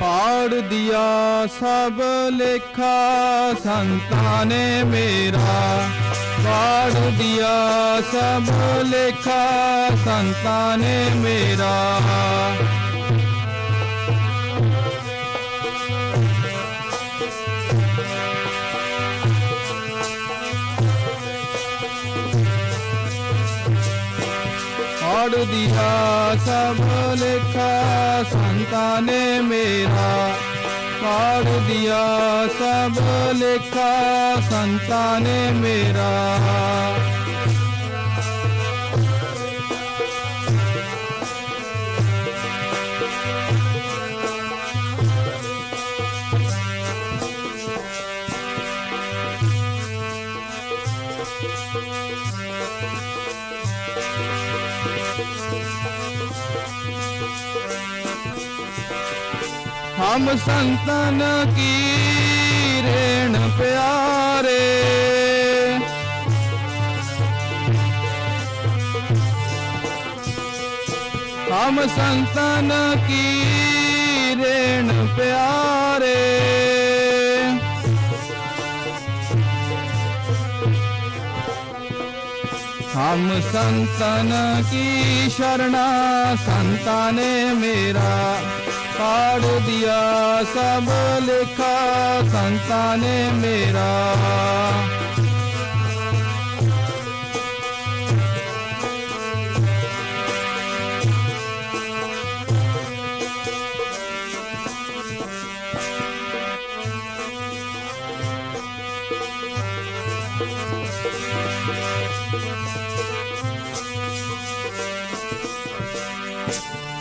ਪਾੜ ਦਿਆ ਸਭ ਲੇਖਾ ਸੰਤਾਂ ਨੇ ਮੇਰਾ। ਪਾੜ ਦਿਆ ਸਭ ਲੇਖਾ ਸੰਤਾਂ ਨੇ ਮੇਰਾ। ਪਾੜ ਦਿਆ ਸਭ ਲੇਖਾ ਸੰਤਾਂ ਨੇ ਮੇਰਾ। ਪਾੜ ਦਿਆ ਸਭ ਲੇਖਾ ਸੰਤਾਂ ਨੇ ਮੇਰਾ। हम संतन की रेण प्यारे हम संतन की रेण प्यारे हम संतन की शरणा संता ने मेरा पाड़ दिया सब लिखा संता ने मेरा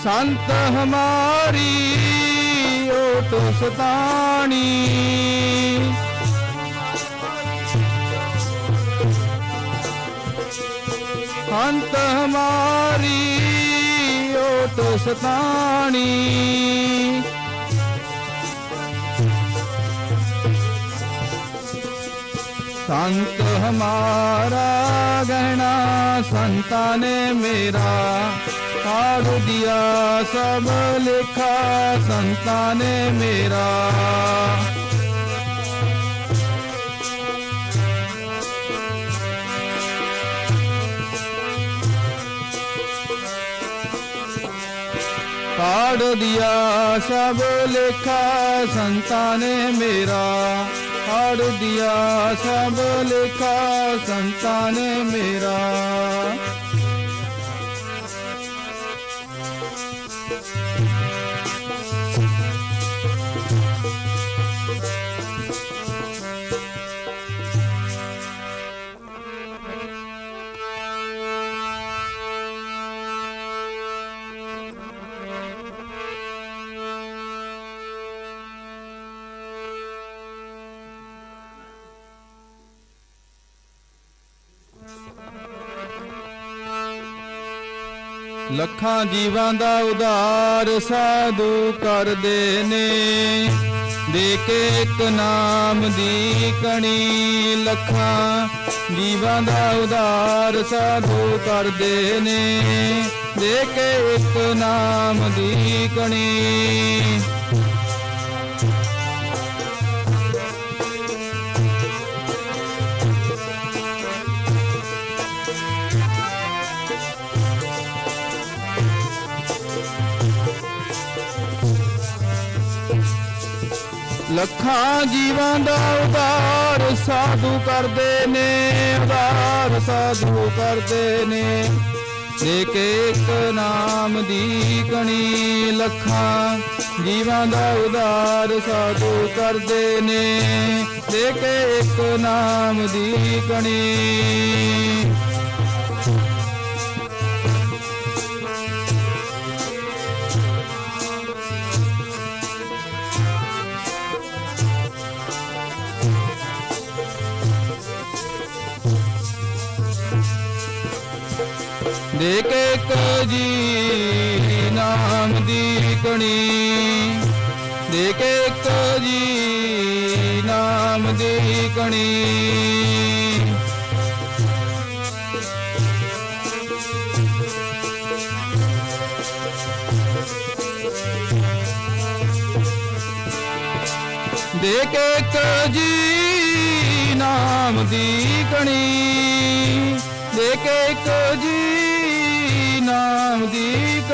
संत हमारी ओट सतानी संत हमारी ओट सतानी संत हमारा गहना संता ने मेरा काढ़ दिया सब लिखा संता ने मेरा काढ़ दिया सब लिखा संता ने मेरा काढ़ दिया सब लिखा संता ने मेरा ਲੱਖਾਂ ਜੀਵਾਂ ਦਾ ਉਧਾਰ ਸਾਧੂ ਕਰਦੇ ਨੇ। ਦੇ ਕੇ ਇੱਕ ਨਾਮ ਦੀ ਕਣੀ ਲੱਖਾਂ ਜੀਵਾਂ ਦਾ ਉਧਾਰ ਸਾਧੂ ਕਰਦੇ ਨੇ। ਦੇ ਕੇ ਇੱਕ ਨਾਮ ਦੀ ਕਣੀ ਲੱਖਾਂ ਜੀਵਾਂ ਦਾ ਉਧਾਰ ਸਾਧੂ ਕਰਦੇ ਨੇ ਉਧਾਰ ਸਾਧੂ ਕਰਦੇ ਨੇ। ਇੱਕ ਇੱਕ ਨਾਮ ਦੀ ਕਣੀ, ਲੱਖਾਂ ਜੀਵਾਂ ਦਾ ਉਧਾਰ ਸਾਧੂ ਕਰਦੇ ਨੇ। ਇੱਕ ਇੱਕ ਨਾਮ ਦੀ ਕਣੀ। ਦੇ ਕੇ ਇੱਕ ਜੀ ਨਾਮ ਦੀ ਕਣੀ। ਦੇ ਕੇ ਜੀ ਨਾਮ ਦੀ ਕਣੀ। ਦੇ ਕੇ ਜੀ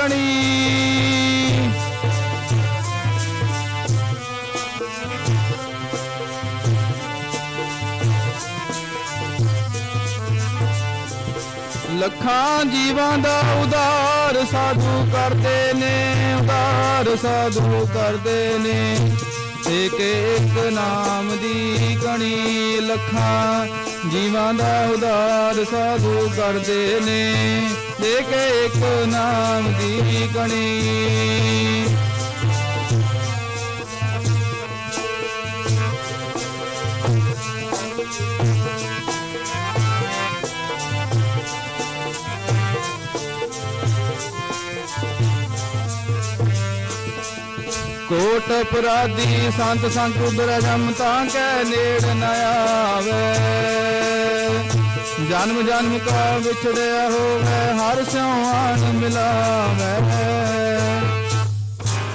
ਦੀ ਲੱਖਾਂ ਜੀਵਾਂ ਦਾ ਉਦਾਰ ਸਾਧੂ ਕਰਦੇ ਨੇ ਉਦਾਰ ਸਾਧੂ ਕਰਦੇ ਨੇ। ਇੱਕ ਇੱਕ ਨਾਮ ਦੀ ਕਣੀ ਲੱਖਾਂ ਜੀਵਾਂ ਦਾ ਉਦਾਰ ਸਾਧੂ ਕਰਦੇ ਨੇ। ਇੱਕ ਇੱਕ ਨਾਮ ਦੀ ਕਣੀ ਕੋਟ ਅਪਰਾਧੀ, ਸੰਤ ਸੰਤ ਉਦਰ ਤਾਂ ਕੈ ਨੇੜ ਨ ਆਵੇ। ਜਨਮ ਜਨਮ ਕਾ ਵਿਛੜਿਆ ਹੋਵੇ, ਹਰ ਸਿਉ ਆਨ ਮਿਲਾਵੇ।